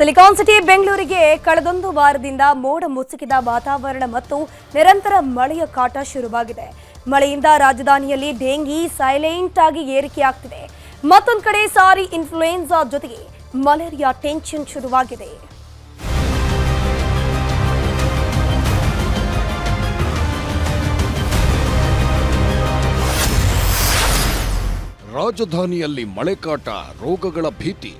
Silicon city ಬೆಂಗಳೂರಿಗೆ ಕಳೆದೊಂದು ವಾರದಿಂದ ಮೋಡ ಮುಸುಕಿದ ವಾತಾವರಣ ಮತ್ತು ನಿರಂತರ ಮಳೆಯ ಕಾಟ ಶುರುವಾಗಿದೆ. ಮಳೆಯಿಂದ ರಾಜಧಾನಿಯಲ್ಲಿ ಡೆಂಗಿ ಸೈಲೆಂಟ್ ಆಗಿ ಏರಿಕೆಯಾಗ್ತಿದೆ. ಮತ್ತೊಂದು ಕಡೆ ಸಾರಿ ಇನ್ಫ್ಲೂಯೆನ್ಸಾ ಜೊತೆಗೆ ಮಲೇರಿಯಾ ಟೆನ್ಷನ್ ಶುರುವಾಗಿದೆ. ರಾಜಧಾನಿಯಲ್ಲಿ ಮಳೆಕಾಟ ರೋಗಗಳ ಭೀತಿ.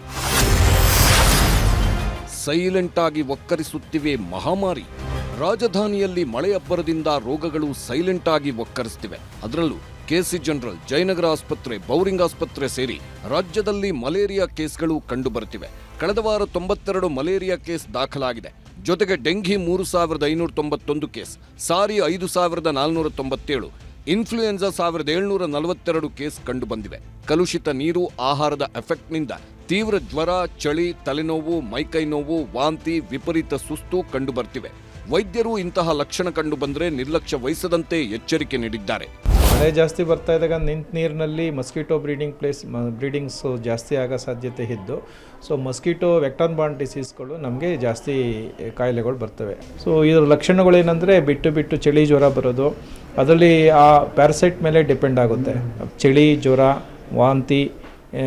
ಸೈಲೆಂಟ್ ಆಗಿ ಒಕ್ಕರಿಸುತ್ತಿವೆ ಮಹಾಮಾರಿ. ರಾಜಧಾನಿಯಲ್ಲಿ ಮಳೆಯಬ್ಬರದಿಂದ ರೋಗಗಳು ಸೈಲೆಂಟ್ ಆಗಿ ಒಕ್ಕರಿಸ್ತಿವೆ. ಅದರಲ್ಲೂ ಕೆಸಿ ಜನರಲ್ ಜಯನಗರ ಆಸ್ಪತ್ರೆ, ಬೌರಿಂಗ್ ಆಸ್ಪತ್ರೆ ಸೇರಿ ರಾಜ್ಯದಲ್ಲಿ ಮಲೇರಿಯಾ ಕೇಸ್ಗಳು ಕಂಡುಬರುತ್ತಿವೆ. ಕಳೆದ ವಾರ ತೊಂಬತ್ತೆರಡು ಮಲೇರಿಯಾ ಕೇಸ್ ದಾಖಲಾಗಿದೆ. ಜೊತೆಗೆ ಡೆಂಘಿ ಮೂರು ಸಾವಿರದ ಐನೂರ ತೊಂಬತ್ತೊಂದು ಕೇಸ್, ಸಾರಿ ಐದು ಸಾವಿರದ ನಾಲ್ನೂರ ತೊಂಬತ್ತೇಳು ಇನ್ಫ್ಲೂಯೆನ್ಸಾ ಸಾವಿರದ ಏಳ್ನೂರ ನಲವತ್ತೆರಡು ಕೇಸ್ ಕಂಡುಬಂದಿವೆ. ಕಲುಷಿತ ನೀರು, ಆಹಾರದ ಎಫೆಕ್ಟ್ನಿಂದ ತೀವ್ರ ಜ್ವರ, ಚಳಿ, ತಲೆನೋವು ಮೈಕೈ ನೋವು ವಾಂತಿ, ವಿಪರೀತ ಸುಸ್ತು ಕಂಡುಬರ್ತಿವೆ. ವೈದ್ಯರು ಇಂತಹ ಲಕ್ಷಣ ಕಂಡುಬಂದರೆ ನಿರ್ಲಕ್ಷ್ಯ ವಹಿಸದಂತೆ ಎಚ್ಚರಿಕೆ ನೀಡಿದ್ದಾರೆ. ಮಳೆ ಜಾಸ್ತಿ ಬರ್ತಾ ಇದ್ದಾಗ ನಿಂತ ನೀರಿನಲ್ಲಿ ಮಸ್ಕಿಟೋ ಬ್ರೀಡಿಂಗ್ ಪ್ಲೇಸ್ ಬ್ರೀಡಿಂಗ್ಸ್ ಜಾಸ್ತಿ ಆಗೋ ಸಾಧ್ಯತೆ ಇದ್ದು, ಸೊ ಮಸ್ಕಿಟೋ ವೆಕ್ಟಾನ್ ಬಾಂಡ್ ಡಿಸೀಸ್ಗಳು ನಮಗೆ ಜಾಸ್ತಿ ಕಾಯಿಲೆಗಳು ಬರ್ತವೆ. ಸೊ ಇದರ ಲಕ್ಷಣಗಳೇನೆಂದರೆ ಬಿಟ್ಟು ಬಿಟ್ಟು ಚಳಿ ಜ್ವರ ಬರೋದು ಅದರಲ್ಲಿ ಆ ಪ್ಯಾರಸೈಟ್ ಮೇಲೆ ಡಿಪೆಂಡ್ ಆಗುತ್ತೆ. ಚಳಿ, ಜ್ವರ, ವಾಂತಿ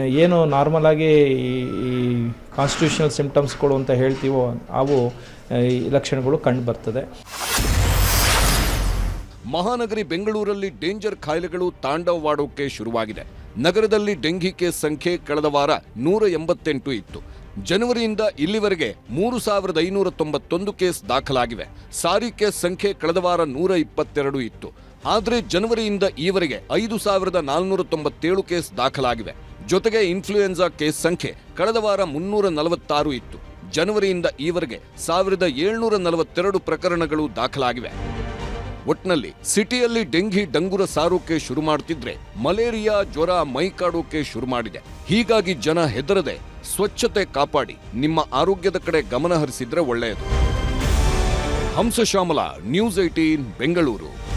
ಏನು ನಾರ್ಮಲ್ ಆಗಿ ಈ- ಈ ಕಾನ್ಸ್ಟಿಟ್ಯೂಷನಲ್ ಸಿಂಪ್ಟಮ್ಸ್ಗಳು ಅಂತ ಹೇಳ್ತೀವೋ ಅವು ಈ ಲಕ್ಷಣಗಳು ಕಂಡು ಬರ್ತದೆ. ಮಹಾನಗರಿ ಬೆಂಗಳೂರಲ್ಲಿ ಡೇಂಜರ್ ಕಾಯಿಲೆಗಳು ತಾಂಡವವಾಡೋಕೆ ಶುರುವಾಗಿದೆ. ನಗರದಲ್ಲಿ ಡೆಂಘಿ ಕೇಸ್ ಸಂಖ್ಯೆ ಕಳೆದ ವಾರ ನೂರ ಎಂಬತ್ತೆಂಟು ಇತ್ತು. ಜನವರಿಯಿಂದ ಇಲ್ಲಿವರೆಗೆ ಮೂರು ಸಾವಿರದ ಐನೂರ ತೊಂಬತ್ತೊಂದು ಕೇಸ್ ದಾಖಲಾಗಿವೆ. ಸಾರಿ ಕೇಸ್ ಸಂಖ್ಯೆ ಕಳೆದ ವಾರ ನೂರ ಇಪ್ಪತ್ತೆರಡು ಇತ್ತು. ಆದರೆ ಜನವರಿಯಿಂದ ಈವರೆಗೆ ಐದು ಸಾವಿರದ ನಾಲ್ನೂರ ತೊಂಬತ್ತೇಳು ಕೇಸ್ ದಾಖಲಾಗಿವೆ. ಜೊತೆಗೆ ಇನ್ಫ್ಲೂಯೆನ್ಸಾ ಕೇಸ್ ಸಂಖ್ಯೆ ಕಳೆದ ವಾರ ಮುನ್ನೂರ ನಲವತ್ತಾರು ಇತ್ತು. ಜನವರಿಯಿಂದ ಈವರೆಗೆ ಸಾವಿರದ ಏಳ್ನೂರ ನಲವತ್ತೆರಡು ಪ್ರಕರಣಗಳು ದಾಖಲಾಗಿವೆ. ಒಟ್ನಲ್ಲಿ ಸಿಟಿಯಲ್ಲಿ ಡೆಂಘಿ ಡಂಗುರ ಸಾರೋಕೆ ಶುರು ಮಾಡುತ್ತಿದ್ರೆ ಮಲೇರಿಯಾ ಜ್ವರ ಮೈಕಾಡೋಕೆ ಶುರು ಮಾಡಿದೆ. ಹೀಗಾಗಿ ಜನ ಹೆದರದೆ ಸ್ವಚ್ಛತೆ ಕಾಪಾಡಿ ನಿಮ್ಮ ಆರೋಗ್ಯದ ಕಡೆ ಗಮನ ಹರಿಸಿದ್ರೆ ಒಳ್ಳೆಯದು. Hamsashyamala news eighteen Bengaluru.